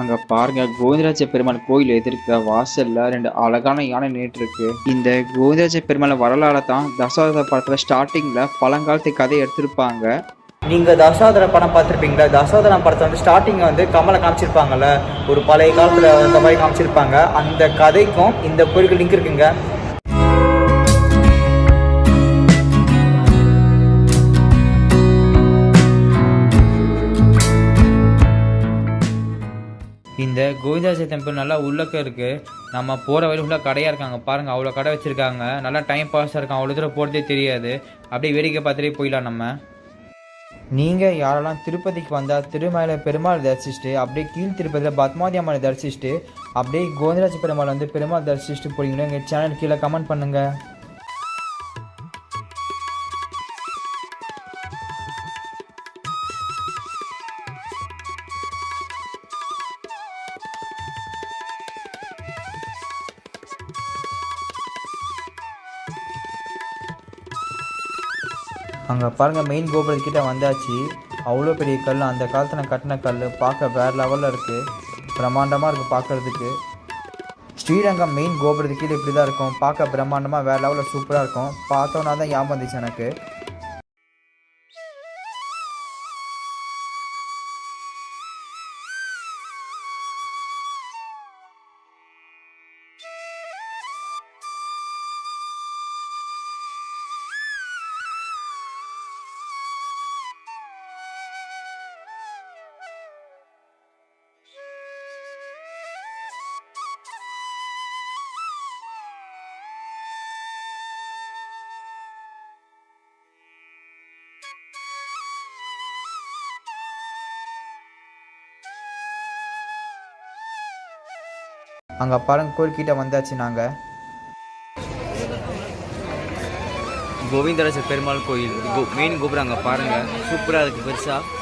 அங்க பாருங்க கோவிந்தராஜ பெருமாள் கோயில் எதிர்க்க வாசல்ல ரெண்டு அழகான யானை நின்று இருக்கு இந்த கோவிந்தராஜ பெருமாள் வரலாறு தான் தசாவதார படத்துல ஸ்டார்டிங்ல பழங்காலத்து கதை எடுத்திருப்பாங்க. நீங்கள் தசாவதார படம் பார்த்துருப்பீங்களா? தசாவதார படத்தை வந்து ஸ்டார்டிங் வந்து கமலை காமிச்சிருப்பாங்கல்ல ஒரு பழைய காலத்தில் அந்த மாதிரி காமிச்சிருப்பாங்க. அந்த கதைக்கும் இந்த கோயிலுக்கு லிங்க் இருக்குங்க. இந்த கோவிந்தாஜி டெம்பிள் நல்லா உள்ளக்க இருக்குது நம்ம போகிற வழி ஃபுல்லாக கடையாக இருக்காங்க. பாருங்கள் அவ்வளோ கடை வச்சுருக்காங்க. நல்லா டைம் பாஸாக இருக்கும். அவ்வளோ தூரம் போகிறதே தெரியாது. அப்படியே வேடிக்கை பார்த்துட்டே போயிடலாம் நம்ம. நீங்கள் யாரெல்லாம் திருப்பதிக்கு வந்தால் திருமலை பெருமாள் தரிசிச்சுட்டு அப்படியே கீழ் திருப்பதியில் பத்மாதி அம்மனை தரிசிச்சுட்டு அப்படியே கோவிந்தராஜ பெருமாள் வந்து பெருமாள் தரிசிச்சுட்டு போறீங்களோ எங்கள் சேனல் கீழே கமெண்ட் பண்ணுங்கள் அங்கே பாருங்கள் மெயின் கோபுரத்துக்கிட்ட வந்தாச்சு. அவ்வளோ பெரிய கல் அந்த காலத்தில் கட்டின கல் பார்க்க வேறு லெவலில் இருக்குது பிரம்மாண்டமாக இருக்குது பார்க்குறதுக்கு. ஸ்ரீரங்கம் மெயின் கோபுரத்துக்கு கீழே இப்படி தான் இருக்கும். பார்க்க பிரம்மாண்டமாக வேறு லெவலில் சூப்பராக இருக்கும். பார்த்தோன்னா தான் ஞாபகம் வந்துச்சு எனக்கு. அங்கே பாருங்க கோயில்கிட்ட வந்தாச்சு நாங்கள் கோவிந்தராஜ பெருமாள் கோயில். கோ மெயின் கோபுரம் அங்கே பாருங்கள் சூப்பராக இருக்குது பெருசாக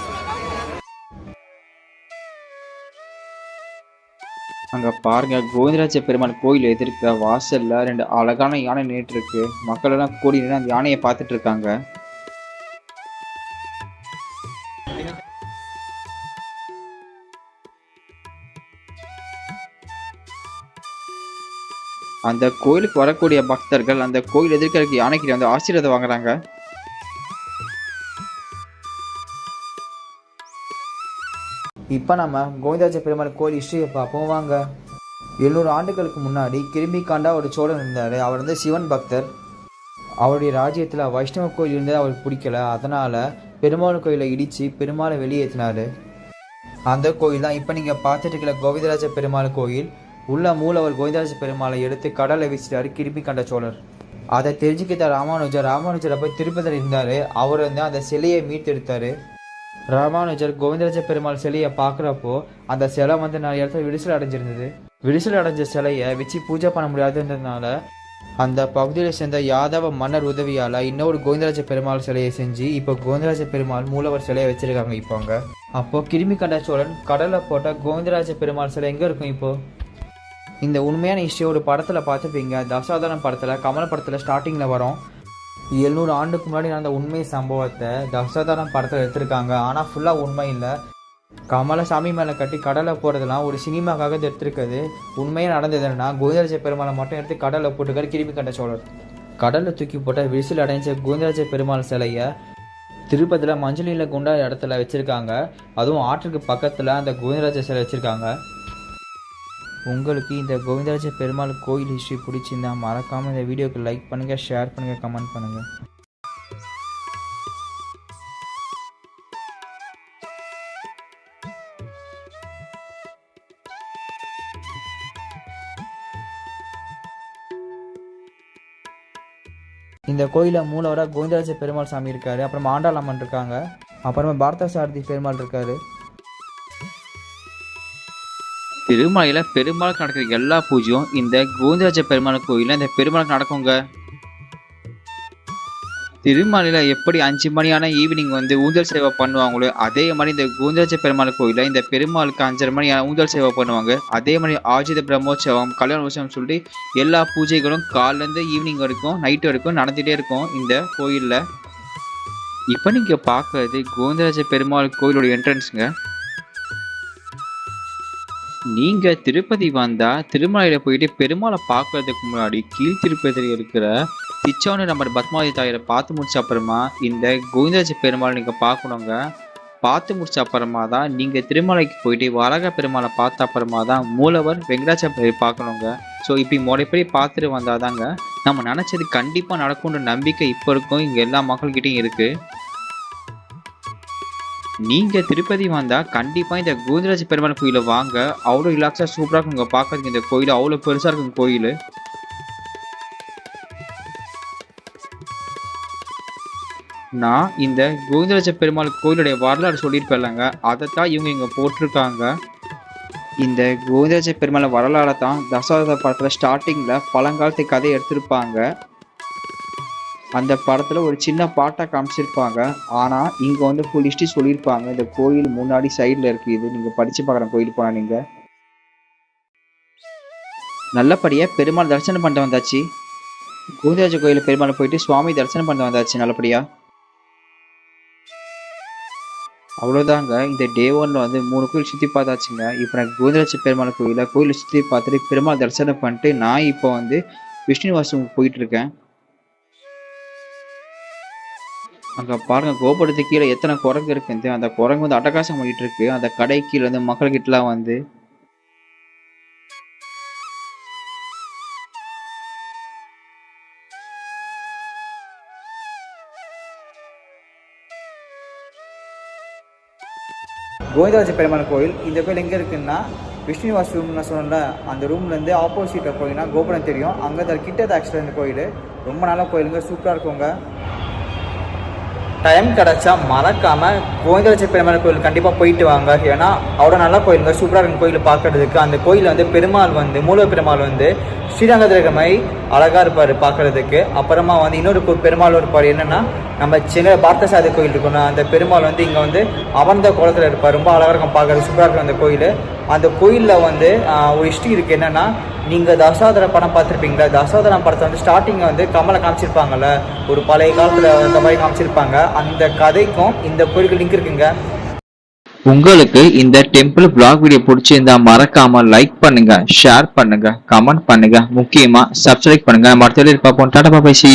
அங்க பாருங்க கோவிந்தராஜ பெருமாள் கோயில் எதிர்க்க வாசல்ல ரெண்டு அழகான யானை நின்றுட்டு இருக்கு. மக்கள் எல்லாம் கூடி நின்று அந்த யானையை பார்த்துட்டு இருக்காங்க. அந்த கோயிலுக்கு வரக்கூடிய பக்தர்கள் அந்த கோயில் எதிர்க்க இருக்க யானைக்கிட்ட வந்து ஆசீர்வாதம் வாங்குறாங்க? இப்போ நம்ம கோவிந்தராஜ பெருமாள் கோயில் ஹிஸ்டரியை பார்ப்போம் வாங்க. எழுநூறு ஆண்டுகளுக்கு முன்னாடி கிருமிகாண்டா ஒரு சோழன் இருந்தார். அவர் வந்து சிவன் பக்தர். அவருடைய ராஜ்யத்தில் வைஷ்ணவ கோயில் இருந்தது அவருக்கு பிடிக்கல. அதனால் பெருமாள் கோயிலை இடித்து பெருமாளை வெளியேற்றினார். அந்த கோயில் தான் இப்போ நீங்கள் பார்த்துட்டு இருக்கிற கோவிந்தராஜ பெருமாள் கோயில். உள்ள மூலவர் கோவிந்தராஜ பெருமாளை எடுத்து கடலை வீசிட்டாரு கிருமி கண்ட சோழர். அதை தெரிஞ்சுக்கிட்ட ராமானுஜர் ராமானுஜரை போய் திருப்பதில் இருந்தார். அவர் வந்து அந்த சிலையை மீட்டெடுத்தார். ராமானுஜர் கோவிந்தராஜ பெருமாள் சிலையை பார்க்குறப்போ அந்த சிலை வந்து நிறைய இடத்துல விரிசல் அடைஞ்சிருந்தது. விரிசல் அடைஞ்ச சிலையை வச்சு பூஜை பண்ண முடியாதுன்றதுனால அந்த பகுதியில் சேர்ந்த யாதவ மன்னர் உதவியால் இன்னொரு கோவிந்தராஜ பெருமாள் சிலையை செஞ்சு இப்போ கோவிந்தராஜ பெருமாள் மூலவர் சிலையை வச்சிருக்காங்க இப்போ அங்கே. அப்போ கிருமி கண்ட சோழன் கடலை போட்ட கோவிந்தராஜ பெருமாள் சிலை எங்கே இருக்கும் இப்போது இந்த உண்மையான ஹிஸ்ட்ரி ஒரு படத்தில் பார்த்துப்பீங்க. தசாவதாரம் படத்தில் கமல் படத்தில் ஸ்டார்டிங்கில் வரும். எழுநூறு ஆண்டுக்கு முன்னாடி நடந்த உண்மை சம்பவத்தை தசாவதாரம் படத்தில் எடுத்திருக்காங்க. ஆனால் ஃபுல்லாக உண்மை இல்லை. கமலை சாமி மேலே கட்டி கடலை போகிறதுலாம் ஒரு சினிமாக்காக எடுத்திருக்குது. உண்மையாக நடந்தது என்னன்னா கோவிந்தராஜ பெருமாளை மட்டும் எடுத்து கடலை போட்டுக்காரு கிருமி கண்ட சோழர். கடலில் தூக்கி போட்ட விரிசில் அடைஞ்ச கோவிந்தராஜ பெருமாள் சிலையை திருப்பதியில் மஞ்சள் நீல குண்டா இடத்துல வச்சுருக்காங்க. அதுவும் ஆற்றுக்கு பக்கத்தில் அந்த கோவிந்தராஜ சிலை வச்சுருக்காங்க. உங்களுக்கு இந்த கோவிந்தராஜ பெருமாள் கோயில் ஹிஸ்ட்ரி பிடிச்சிருந்தா மறக்காமல் இந்த வீடியோக்கு லைக் பண்ணுங்கள் ஷேர் பண்ணுங்கள் கமெண்ட் பண்ணுங்கள் இந்த கோயிலில் மூலவராக கோவிந்தராஜ பெருமாள் சாமி இருக்காரு அப்புறம் ஆண்டாள் அம்மன் இருக்காங்க அப்புறமா பாரத சாரதி பெருமாள் இருக்காரு. திருமலையில் பெருமாளுக்கு நடக்கிற எல்லா பூஜையும் இந்த கோவிந்தராஜ பெருமாள் கோயிலில் இந்த பெருமாளுக்கு நடக்குங்க. திருமலையில் எப்படி அஞ்சு மணியான ஈவினிங் வந்து ஊஞ்சல் சேவை பண்ணுவாங்களோ அதே மாதிரி இந்த கோவிந்தராஜ பெருமாள் கோயிலில் இந்த பெருமாளுக்கு அஞ்சரை மணி ஊஞ்சல் சேவை பண்ணுவாங்க. அதே மாதிரி ஆஜித பிரம்மோற்சவம் கல்யாண உற்சவம் சொல்லி எல்லா பூஜைகளும் காலிலேருந்து ஈவினிங் வரைக்கும் நைட் வரைக்கும் நடந்துகிட்டே இருக்கும் இந்த கோயிலில். இப்போ நீங்கள் பார்க்குறது கோவிந்தராஜ பெருமாள் கோயிலோட என்ட்ரன்ஸுங்க நீங்கள் திருப்பதி வந்தால் திருமலையில் போயிட்டு பெருமாளை பார்க்கறதுக்கு முன்னாடி கீழ் திருப்பதியில் இருக்கிற திச்சானு நம்ம பத்மாவதி தாயரை பார்த்து முடிச்ச அப்புறமா இந்த கோவிந்தராஜ பெருமாளை நீங்கள் பார்க்கணுங்க. பார்த்து முடிச்ச அப்புறமா தான் நீங்கள் திருமலைக்கு போயிட்டு வரக பெருமாளை பார்த்த அப்புறமா தான் மூலவர் வெங்கடாச்சலபதி பார்க்கணுங்க. ஸோ இப்படி முறைப்படி பார்த்துட்டு வந்தாதாங்க நம்ம நினச்சது கண்டிப்பாக நடக்கும்ன்ற நம்பிக்கை இப்போ இருக்கும். இங்கே எல்லா மக்கள்கிட்டையும் இருக்குது நீங்கள் திருப்பதி வந்தால் கண்டிப்பாக இந்த கோவிந்தராஜ பெருமாள் கோயிலை வாங்க. அவ்வளோ ரிலாக்ஸாக சூப்பராக இருக்கும் இருக்குங்க. பார்க்கறதுக்கு இந்த கோயில் அவ்வளோ பெருசாக இருக்கும் கோயில். நான் இந்த கோவிந்தராஜ பெருமாள் கோயிலுடைய வரலாறு சொல்லியிருப்பேன்லங்க. அதைத்தான் இவங்க இங்கே போட்டிருக்காங்க. இந்த கோவிந்தராஜ பெருமாள் வரலாறை தான் தசாவத படத்தில் ஸ்டார்டிங்கில் பழங்காலத்து கதை எடுத்திருப்பாங்க. அந்த படத்துல ஒரு சின்ன பாட்டை காமிச்சிருப்பாங்க. ஆனா இங்க வந்து ஃபுல் ஹிஸ்ட்ரி சொல்லியிருப்பாங்க. இந்த கோயில் முன்னாடி சைடுல இருக்கு. இது நீங்க படிச்சு பார்க்குற கோயில் போனா நீங்க. நல்லபடியா பெருமாள் தரிசனம் பண்ணிட்டு வந்தாச்சு. கோதிராஜ கோயில் பெருமாள் போயிட்டு சுவாமி தரிசனம் பண்ணிட்டு வந்தாச்சு நல்லபடியா. அவ்வளோதாங்க இந்த டே ஒன்ல வந்து மூணு கோயில் சுற்றி பார்த்தாச்சுங்க. இப்போ நான் கோதிராஜ பெருமாள் கோயிலில் கோயிலை சுற்றி பார்த்துட்டு பெருமாள் தரிசனம் பண்ணிட்டு நான் இப்போ வந்து விஷ்ணுவாசம் போயிட்டு இருக்கேன். அங்கே பாருங்க கோபுரத்துக்கு கீழே எத்தனை குரங்கு இருக்குது அந்த குரங்கு வந்து அட்டகாசம் பண்ணிட்டு இருக்கு. அந்த கடை கீழே வந்து மக்கள்கிட்டலாம் வந்து. கோவிந்தராஜ பெருமாள் கோயில் இந்த கோயில் எங்கே இருக்குன்னா விஷ்ணுவாஸ் ரூம் நான் சொன்னேன்ல அந்த ரூம்லேருந்து ஆப்போசிட்டில் போனீங்கன்னா கோபுரம் தெரியும். அங்கே தான் கிட்டே தான் ஆக்சுவலாக இந்த கோயில். ரொம்ப நல்ல கோயிலுங்க சூப்பராக இருக்குங்க. டைம் கிடச்சா மறக்காமல் கோவிந்தராஜ பெருமாள் கோயில் கண்டிப்பாக போயிட்டு வாங்க. ஏன்னா அவ்வளோ நல்ல கோயிலுங்க சூப்பராக இருக்கும் கோயில் பார்க்கறதுக்கு. அந்த கோயிலில் வந்து பெருமாள் வந்து மூல பெருமாள் வந்து ஸ்ரீரங்கத்தில் இருக்கிற மாதிரி அழகாக இருப்பார் பார்க்கறதுக்கு. அப்புறமா வந்து இன்னொரு பெருமாள் இருப்பார் என்னென்னா நம்ம சின்ன பார்த்தசாதி கோயில் இருக்கணும் அந்த பெருமாள் வந்து இங்கே வந்து அமர்ந்த கோலத்தில் இருப்பார். ரொம்ப அழகாக இருக்கும் பார்க்கறது சூப்பராக இருக்கும் அந்த கோயில். அந்த கோயிலில் வந்து ஒரு ஹிஸ்ட்ரி இருக்குது என்னென்னா நீங்கள் தசாதர படம் பார்த்துருப்பீங்களா? தசாவதாரம் படத்தை வந்து ஸ்டார்டிங்கில் வந்து கமலை காமிச்சிருப்பாங்கல்ல? ஒரு பழைய காலத்தில் அந்த மாதிரி காமிச்சிருப்பாங்க. அந்த கதைக்கும் இந்த கோயிலுக்கு லிங்க் இருக்குங்க. உங்களுக்கு இந்த டெம்பிள் பிளாக் வீடியோ பிடிச்சிருந்தா மறக்காம லைக் பண்ணுங்க ஷேர் பண்ணுங்க கமெண்ட் பண்ணுங்க. முக்கியமா சப்ஸ்கிரைப் பண்ணுங்க. நம்ம அடுத்த போன் பார்ப்போம். டாடா பாய் see